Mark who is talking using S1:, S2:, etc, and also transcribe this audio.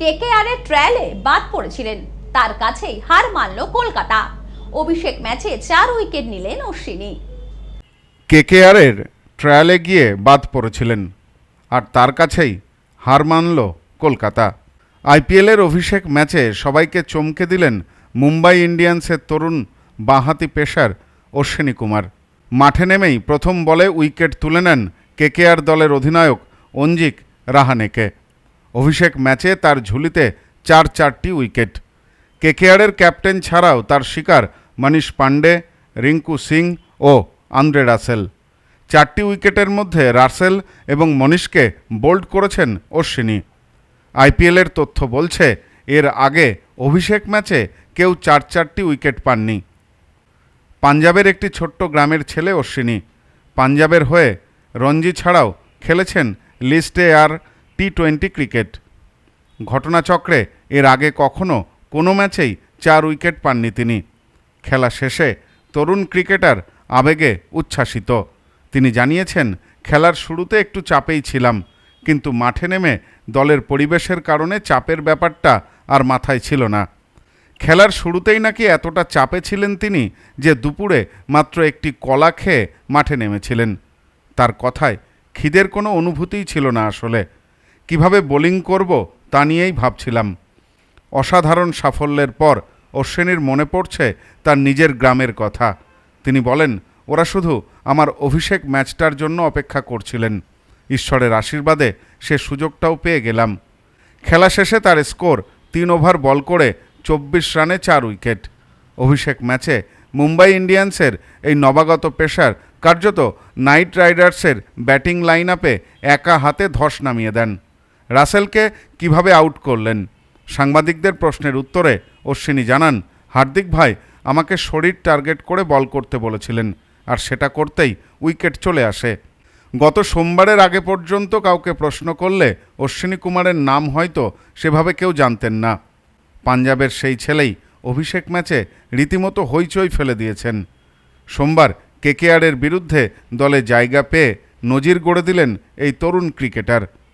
S1: KKR এর ট্রায়ালে বাদ পড়েছিলেন। তার কাছেই হার মানল কলকাতা। অভিষেক ম্যাচে চার উইকেট নিলেন অশ্বিনী।
S2: কেকেআরের ট্রায়ালে গিয়ে বাদ পড়েছিলেন। আর তার কাছেই হার মানল কলকাতা। আইপিএলের অভিষেক ম্যাচে সবাইকে চমকে দিলেন মুম্বাই ইন্ডিয়ান্সের তরুণ বাঁহাতি পেসার অশ্বিনী কুমার। মাঠে নেমেই প্রথম বলে উইকেট তুলে নেন কেকেআর দলের অধিনায়ক অঞ্জিক রাহানেকে। অভিষেক ম্যাচে তার ঝুলিতে চার চারটি উইকেট। কেকেআরের ক্যাপ্টেন ছাড়াও তার শিকার মনীষ পাণ্ডে, রিঙ্কু সিং ও আন্দ্রে রাসেল। চারটি উইকেটের মধ্যে রাসেল এবং মনীষকে বোল্ড করেছেন অশ্বিনী। আইপিএলের তথ্য বলছে, এর আগে অভিষেক ম্যাচে কেউ চার চারটি উইকেট পাননি। পাঞ্জাবের একটি ছোট্ট গ্রামের ছেলে অশ্বিনী। পাঞ্জাবের হয়ে রঞ্জি ছাড়াও খেলেছেন লিস্টে আর টি টোয়েন্টি ক্রিকেট। ঘটনাচক্রে এর আগে কখনো কোনো ম্যাচেই চার উইকেট পাননি তিনি। খেলা শেষে তরুণ ক্রিকেটার আবেগে উচ্ছ্বাসিত। তিনি জানিয়েছেন, খেলার শুরুতে একটু চাপেই ছিলাম, কিন্তু মাঠে নেমে দলের পরিবেশের কারণে চাপের ব্যাপারটা আর মাথায় ছিল না। খেলার শুরুতেই নাকি এতটা চাপে ছিলেন তিনি যে দুপুরে মাত্র একটি কলা খেয়ে মাঠে নেমেছিলেন। তার কথায় খিদের কোনো অনুভূতিই ছিল না আসলে। কীভাবে বোলিং করব তা নিয়েই ভাবছিলাম। অসাধারণ সাফল্যের পর অশ্বিনীর মনে পড়ছে তার নিজের গ্রামের কথা। তিনি বলেন, ওরা শুধু আমার অভিষেক ম্যাচটার জন্য অপেক্ষা করছিলেন। ঈশ্বরের আশীর্বাদে সে সুযোগটাও পেয়ে গেলাম। খেলা শেষে তার স্কোর তিন ওভার বল করে চব্বিশ রানে চার উইকেট। অভিষেক ম্যাচে মুম্বাই ইন্ডিয়ান্সের এই নবাগত পেশার কার্যত নাইট রাইডার্সের ব্যাটিং লাইন আপে একা হাতে ধস নামিয়ে দেন। রাসেলকে কীভাবে আউট করলেন? সাংবাদিকদের প্রশ্নের উত্তরে অশ্বিনী জানান, হার্দিক ভাই, আমাকে শরীর টার্গেট করে বল করতে বলেছিলেন, আর সেটা করতেই উইকেট চলে আসে। গত সোমবারের আগে পর্যন্ত কাউকে প্রশ্ন করলে অশ্বিনী কুমারের নাম হয়তো সেভাবে কেউ জানতেন না। পাঞ্জাবের সেই ছেলেই অভিষেক ম্যাচে রীতিমতো হইচই ফেলে দিয়েছেন। সোমবার কেকেআরের বিরুদ্ধে দলে জায়গা পেয়ে নজির গড়ে দিলেন এই তরুণ ক্রিকেটার।